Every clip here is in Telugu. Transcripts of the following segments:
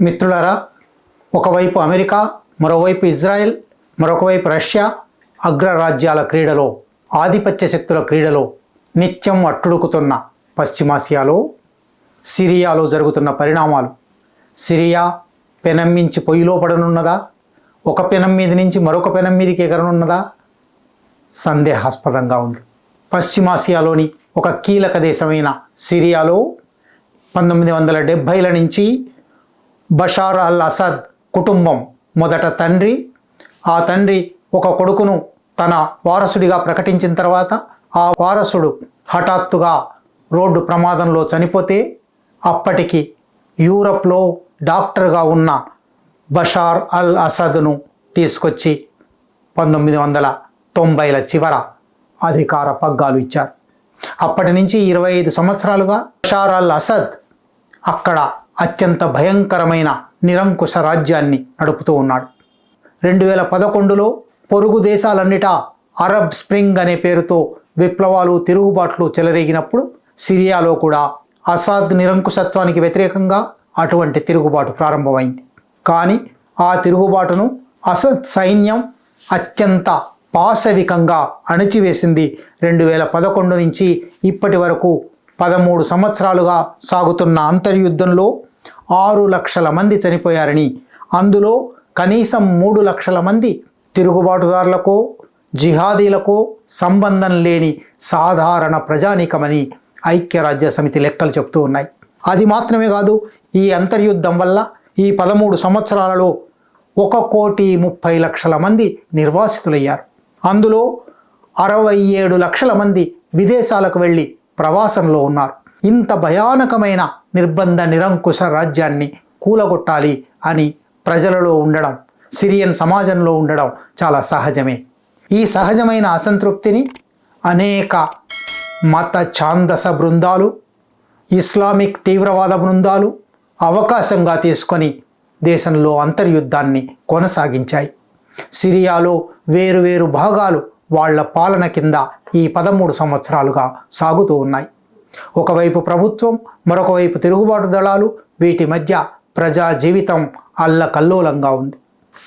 మిత్రులారా ఒకవైపు అమెరికా మరోవైపు ఇజ్రాయెల్ మరొకవైపు రష్యా అగ్రరాజ్యాల క్రీడలో ఆధిపత్య శక్తుల క్రీడలో నిత్యం అట్టుడుకుతున్న పశ్చిమాసియాలో సిరియాలో జరుగుతున్న పరిణామాలు. సిరియా పెనం పొయ్యిలో పడనున్నదా? ఒక పెనం మీద నుంచి మరొక పెనం మీదకి ఎగరనున్నదా? సందేహాస్పదంగా ఉంది. పశ్చిమాసియాలోని ఒక కీలక దేశమైన సిరియాలో పంతొమ్మిది వందల డెబ్భైల నుంచి బషార్ అల్ అసద్ కుటుంబం. మొదట తండ్రి ఆ తండ్రి ఒక కొడుకును తన వారసుడిగా ప్రకటించిన తర్వాత ఆ వారసుడు హఠాత్తుగా రోడ్డు ప్రమాదంలో చనిపోతే అప్పటికి యూరప్లో డాక్టర్గా ఉన్న బషార్ అల్ అసద్ను తీసుకొచ్చి పంతొమ్మిది వందల తొంభైల చివర అధికార పగ్గాలు ఇచ్చారు. అప్పటి నుంచి ఇరవై ఐదు సంవత్సరాలుగా బషార్ అల్ అసద్ అక్కడ అత్యంత భయంకరమైన నిరంకుశ రాజ్యాన్ని నడుపుతూ ఉన్నాడు. రెండు వేల పదకొండులో పొరుగు దేశాలన్నిటా అరబ్ స్ప్రింగ్ అనే పేరుతో విప్లవాలు తిరుగుబాట్లు చెలరేగినప్పుడు సిరియాలో కూడా అసాద్ నిరంకుశత్వానికి వ్యతిరేకంగా అటువంటి తిరుగుబాటు ప్రారంభమైంది. కానీ ఆ తిరుగుబాటును అసద్ సైన్యం అత్యంత పాశవికంగా అణచివేసింది రెండు వేల పదకొండు నుంచి ఇప్పటి వరకు పదమూడు సంవత్సరాలుగా సాగుతున్న అంతర్యుద్ధంలో ఆరు లక్షల మంది చనిపోయారని. అందులో కనీసం మూడు లక్షల మంది తిరుగుబాటుదారులకో జిహాదీలకో సంబంధం లేని సాధారణ ప్రజానీకమని ఐక్యరాజ్య సమితి లెక్కలు చెబుతూ ఉన్నాయి. అది మాత్రమే కాదు ఈ అంతర్యుద్ధం వల్ల ఈ పదమూడు సంవత్సరాలలో ఒక కోటి ముప్పై లక్షల మంది నిర్వాసితులయ్యారు. అందులో అరవై ఏడు లక్షల మంది విదేశాలకు వెళ్ళి ప్రవాసంలో ఉన్నారు. ఇంత భయానకమైన నిర్బంధ నిరంకుశ రాజ్యాన్ని కూలగొట్టాలి అని ప్రజలలో ఉండడం సిరియన్ సమాజంలో ఉండడం చాలా సహజమే. ఈ సహజమైన అసంతృప్తిని అనేక మత ఛాందస బృందాలు ఇస్లామిక్ తీవ్రవాద బృందాలు అవకాశంగా తీసుకొని దేశంలో అంతర్యుద్ధాన్ని కొనసాగించాయి. సిరియాలో వేరువేరు భాగాలు వాళ్ళ పాలన కింద ఈ పదమూడు సంవత్సరాలుగా సాగుతూ ఉన్నాయి. ఒకవైపు ప్రభుత్వం మరొక వైపు తిరుగుబాటు దళాలు వీటి మధ్య ప్రజా జీవితం అల్లకల్లోలంగా ఉంది.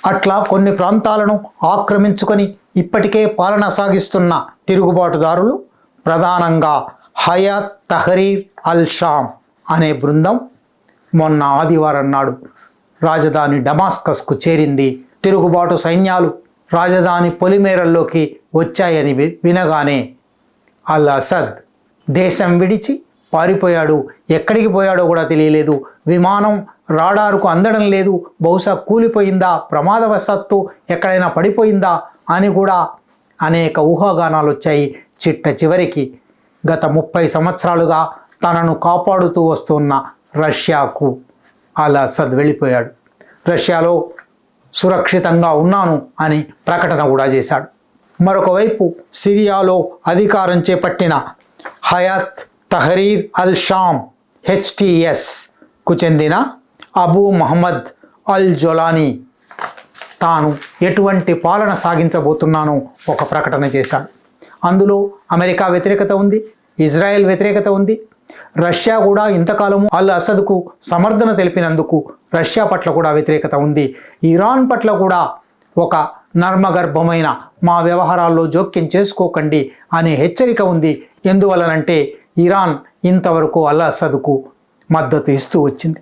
అట్లా కొన్ని ప్రాంతాలను ఆక్రమించుకొని ఇప్పటికే పాలన సాగిస్తున్న తిరుగుబాటుదారులు ప్రధానంగా హయాత్ తహరీర్ అల్ షామ్ అనే బృందం మొన్న ఆదివారం నాడు రాజధాని డమాస్కస్కు చేరింది. తిరుగుబాటు సైన్యాలు రాజధాని పొలిమేరల్లోకి వచ్చాయని వి- వినగానే అల్ అసద్ దేశం విడిచి పారిపోయాడు. ఎక్కడికి పోయాడో కూడా తెలియలేదు. విమానం రాడారుకు అందడం లేదు. బహుశా కూలిపోయిందా? ప్రమాదవశాత్తు ఎక్కడైనా పడిపోయిందా? అని కూడా అనేక ఊహాగానాలు వచ్చాయి చిట్ట చివరికి. గత ముప్పై సంవత్సరాలుగా తనను కాపాడుతూ వస్తున్న రష్యాకు అల్ అసద్ వెళ్ళిపోయాడు. రష్యాలో సురక్షితంగా ఉన్నాను అని ప్రకటన కూడా చేశాడు. మరొకవైపు సిరియాలో అధికారం చేపట్టిన హయాత్ తహరీర్ అల్ షామ్ హెచ్టిఎస్కు చెందిన అబూ మహమ్మద్ అల్ జొలానీ తాను ఎటువంటి పాలన సాగించబోతున్నానో ఒక ప్రకటన చేశాడు. అందులో అమెరికా వ్యతిరేకత ఉంది ఇజ్రాయెల్ వ్యతిరేకత ఉంది. రష్యా కూడా ఇంతకాలము అల్ అసద్కు సమర్థన తెలిపినందుకు రష్యా పట్ల కూడా వ్యతిరేకత ఉంది. ఇరాన్ పట్ల కూడా ఒక నర్మగర్భమైన మా వ్యవహారాల్లో జోక్యం చేసుకోకండి అనే హెచ్చరిక ఉంది ఎందువలనంటే ఇరాన్ ఇంతవరకు అల్ అసద్కు మద్దతు ఇస్తూ వచ్చింది.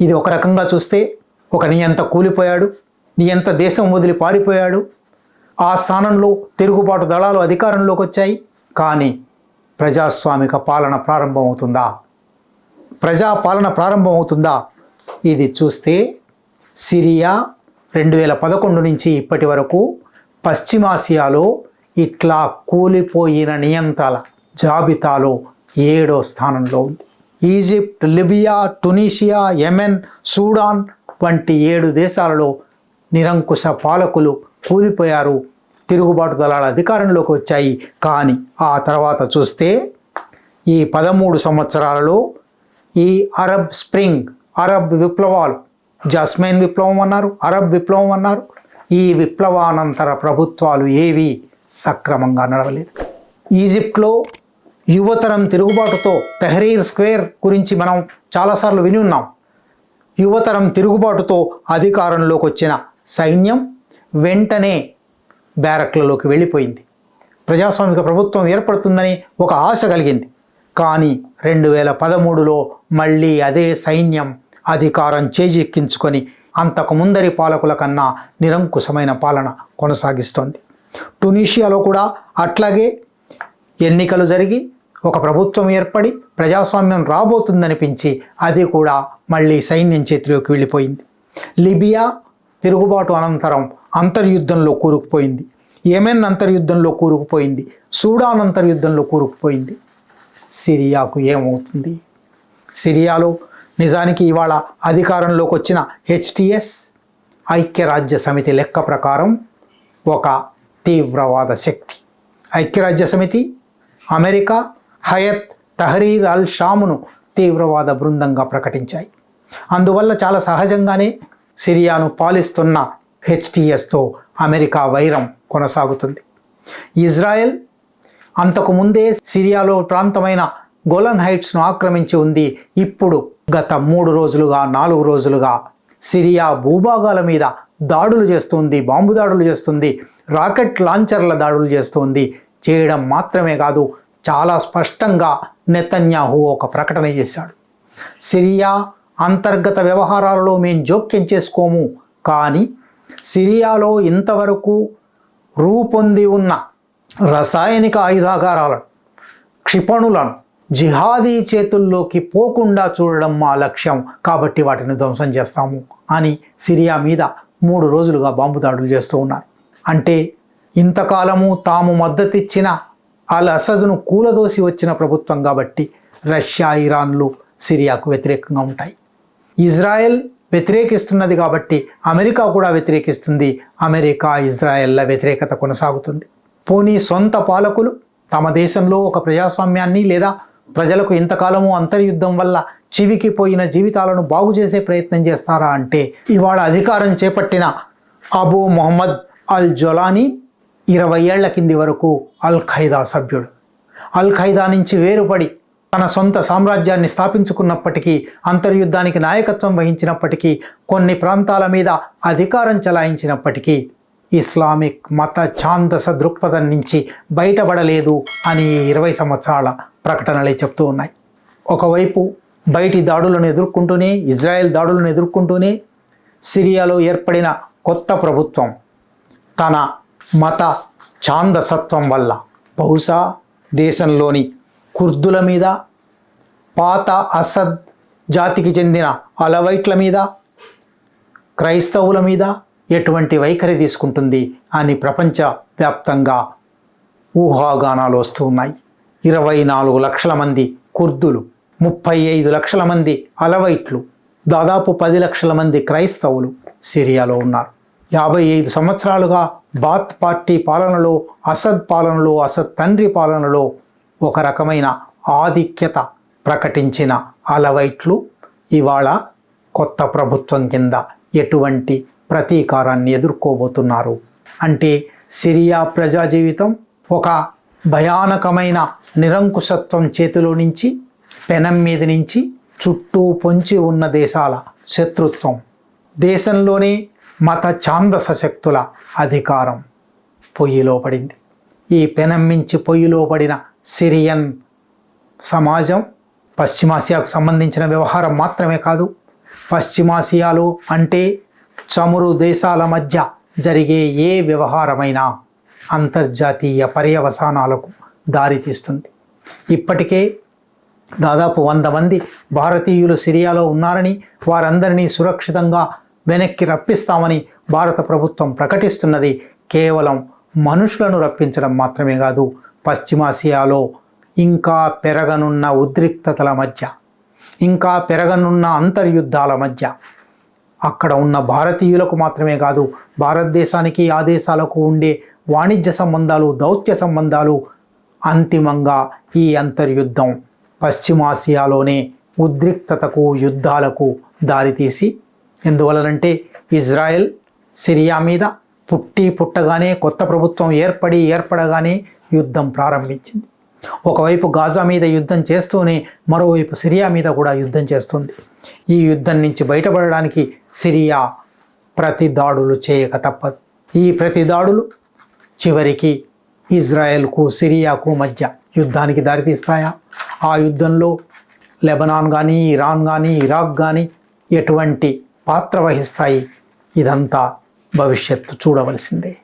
ఇది ఒక రకంగా చూస్తే ఒక నియంత కూలిపోయాడు నియంత దేశం వదిలి పారిపోయాడు. ఆ స్థానంలో తిరుగుబాటు దళాలు అధికారంలోకి వచ్చాయి. కానీ ప్రజాస్వామిక పాలన ప్రారంభమవుతుందా ప్రజా పాలన ప్రారంభమవుతుందా ఇది చూస్తే సిరియా రెండు వేల పదకొండు నుంచి ఇప్పటి వరకు పశ్చిమాసియాలో ఇట్లా కూలిపోయిన నియంత్రణ. జాబితాలో ఏడో స్థానంలో ఉంది. Egypt Libya Tunisia Yemen Sudan వంటి ఏడు దేశాలలో నిరంకుశ పాలకులు కూలిపోయారు. తిరుగుబాటు దళాల అధికారంలోకి వచ్చాయి. కానీ ఆ తర్వాత చూస్తే ఈ పదమూడు సంవత్సరాలలో ఈ అరబ్ స్ప్రింగ్ అరబ్ విప్లవాలు జస్మైన్ విప్లవం అన్నారు అరబ్ విప్లవం అన్నారు. ఈ విప్లవానంతర ప్రభుత్వాలు ఏవి సక్రమంగా నడవలేదు. ఈజిప్ట్లో యువతరం తిరుగుబాటుతో తెహరీర్ స్క్వేర్ గురించి మనం చాలాసార్లు విని ఉన్నాం. యువతరం తిరుగుబాటుతో అధికారంలోకి వచ్చిన సైన్యం వెంటనే బ్యారక్లలోకి వెళ్ళిపోయింది. ప్రజాస్వామిక ప్రభుత్వం ఏర్పడుతుందని ఒక ఆశ కలిగింది. కానీ రెండు వేల పదమూడులో మళ్ళీ అదే సైన్యం అధికారం చేజిక్కించుకొని అంతకు ముందరి పాలకుల కన్నా నిరంకుశమైన పాలన కొనసాగిస్తోంది. టునీషియాలో కూడా అట్లాగే ఎన్నికలు జరిగి ఒక ప్రభుత్వం ఏర్పడి ప్రజాస్వామ్యం రాబోతుందనిపించి అది కూడా మళ్ళీ సైన్యం చేతిలోకి వెళ్ళిపోయింది. లిబియా తిరుగుబాటు అనంతరం అంతర్యుద్ధంలో కూరుకుపోయింది. యెమెన్ అంతర్యుద్ధంలో కూరుకుపోయింది. సూడాన్ అంతర్యుద్ధంలో కూరుకుపోయింది. సిరియాకు ఏమవుతుంది? సిరియాలో నిజానికి ఇవాళ అధికారంలోకి వచ్చిన హెచ్టిఎస్ ఐక్యరాజ్య సమితి లెక్క ప్రకారం ఒక తీవ్రవాద శక్తి. ఐక్యరాజ్య సమితి అమెరికా హయత్ తహరీర్ అల్ షామును తీవ్రవాద బృందంగా ప్రకటించాయి. అందువల్ల చాలా సహజంగానే సిరియాను పాలిస్తున్న హెచ్టిఎస్తో అమెరికా వైరం కొనసాగుతుంది. ఇజ్రాయెల్ అంతకు ముందే సిరియాలో ప్రాంతమైన గోలన్ హైట్స్ను ఆక్రమించి ఉంది. ఇప్పుడు గత మూడు రోజులుగా నాలుగు రోజులుగా సిరియా భూభాగాల మీద దాడులు చేస్తుంది బాంబు దాడులు చేస్తుంది రాకెట్ లాంచర్ల దాడులు చేస్తుంది. చేయడం మాత్రమే కాదు చాలా స్పష్టంగా నెతన్యాహు ఒక ప్రకటన చేశాడు. సిరియా అంతర్గత వ్యవహారాలలో మేము జోక్యం చేసుకోము కానీ సిరియాలో ఇంతవరకు రూపొంది ఉన్న రసాయనిక ఆయుధాగారాలను క్షిపణులను జిహాదీ చేతుల్లోకి పోకుండా చూడడం మా లక్ష్యం. కాబట్టి వాటిని ధ్వంసం చేస్తాము అని సిరియా మీద మూడు రోజులుగా బాంబు దాడులు చేస్తూ ఉన్నారు. అంటే ఇంతకాలము తాము మద్దతిచ్చిన అల్ అసదును కూలదోసి వచ్చిన ప్రభుత్వం కాబట్టి రష్యా ఇరాన్లు సిరియాకు వ్యతిరేకంగా ఉంటాయి. ఇజ్రాయెల్ వ్యతిరేకిస్తున్నది కాబట్టి అమెరికా కూడా వ్యతిరేకిస్తుంది. అమెరికా ఇజ్రాయెల్ల వ్యతిరేకత కొనసాగుతుంది. పోనీ సొంత పాలకులు తమ దేశంలో ఒక ప్రజాస్వామ్యాన్ని లేదా ప్రజలకు ఇంతకాలము అంతర్యుద్ధం వల్ల చివికిపోయిన జీవితాలను బాగు చేసే ప్రయత్నం చేస్తారా అంటే ఇవాళ అధికారం చేపట్టిన అబూ మొహమ్మద్ అల్ జొలానీ ఇరవై ఏళ్ళ కింది వరకు అల్ ఖైదా సభ్యుడు. అల్ ఖైదా నుంచి వేరుపడి తన సొంత సామ్రాజ్యాన్ని స్థాపించుకున్నప్పటికీ అంతర్యుద్ధానికి నాయకత్వం వహించినప్పటికీ కొన్ని ప్రాంతాల మీద అధికారం చలాయించినప్పటికీ ఇస్లామిక్ మత ఛాందస దృక్పథం నుంచి బయటపడలేదు అని ఇరవై సంవత్సరాల ప్రకటనలే చెప్తూ ఉన్నాయి. ఒకవైపు బయటి దాడులను ఎదుర్కొంటూనే ఇజ్రాయెల్ దాడులను ఎదుర్కొంటూనే సిరియాలో ఏర్పడిన కొత్త ప్రభుత్వం తన మత ఛాందసత్వం వల్ల బహుశా దేశంలోని కుర్దుల మీద పాత అసద్ జాతికి చెందిన అలవైట్ల మీద క్రైస్తవుల మీద ఎటువంటి వైఖరి తీసుకుంటుంది అని ప్రపంచ వ్యాప్తంగా ఊహాగానాలు వస్తూ ఉన్నాయి. ఇరవై నాలుగు లక్షల మంది కుర్దులు ముప్పై ఐదు లక్షల మంది అలవైట్లు దాదాపు పది లక్షల మంది క్రైస్తవులు సిరియాలో ఉన్నారు. యాభై ఐదు సంవత్సరాలుగా బాత్ పార్టీ పాలనలో అసద్ పాలనలో అసద్ తండ్రి పాలనలో ఒక రకమైన ఆధిక్యత ప్రకటించిన అలవైట్లు ఇవాళ కొత్త ప్రభుత్వం కింద ఎటువంటి ప్రతీకారాన్ని ఎదుర్కోబోతున్నారు. అంటే సిరియా ప్రజా జీవితం ఒక భయానకమైన నిరంకుశత్వం చేతిలో నుంచి పెనం మీద నుంచి చుట్టూ పొంచి ఉన్న దేశాల శత్రుత్వం. దేశంలోనే మత ఛాందస శక్తుల అధికారం పొయ్యిలో పడింది ఈ పెనం మించి పొయ్యిలో పడిన సిరియన్ సమాజం పశ్చిమాసియాకు సంబంధించిన వ్యవహారం మాత్రమే కాదు పశ్చిమాసియాలో అంటే చమురు దేశాల మధ్య జరిగే ఏ వ్యవహారమైనా అంతర్జాతీయ పర్యవసానాలకు దారితీస్తుంది ఇప్పటికే దాదాపు వంద మంది భారతీయులు సిరియాలో ఉన్నారని వారందరినీ సురక్షితంగా వెనక్కి రప్పిస్తామని భారత ప్రభుత్వం ప్రకటిస్తున్నది. కేవలం మనుషులను రప్పించడం మాత్రమే కాదు పశ్చిమాసియాలో ఇంకా పెరగనున్న ఉద్రిక్తతల మధ్య ఇంకా పెరగనున్న అంతర్యుద్ధాల మధ్య అక్కడ ఉన్న భారతీయులకు మాత్రమే కాదు భారతదేశానికి ఆ దేశాలకు ఉండే వాణిజ్య సంబంధాలు దౌత్య సంబంధాలు అంతిమంగా ఈ అంతర్యుద్ధం పశ్చిమాసియాలోనే ఉద్రిక్తతకు యుద్ధాలకు దారితీసి ఎందువలనంటే ఇజ్రాయెల్ సిరియా మీద పుట్టి పుట్టగానే కొత్త ప్రభుత్వం ఏర్పడి ఏర్పడగానే యుద్ధం ప్రారంభించింది. ఒకవైపు గాజా మీద యుద్ధం చేస్తూనే మరోవైపు సిరియా మీద కూడా యుద్ధం చేస్తుంది. ఈ యుద్ధం నుంచి బయటపడడానికి సిరియా ప్రతి దాడులు చేయక తప్పదు. ఈ ప్రతి దాడులు చివరికి ఇజ్రాయెల్కు సిరియాకు మధ్య యుద్ధానికి దారితీస్తాయా? ఆ యుద్ధంలో లెబనాన్ కానీ ఇరాన్ కానీ ఇరాక్ కానీ ఎటువంటి పాత్ర వహిస్తాయి. ఇదంతా భవిష్యత్తు చూడవలసిందే.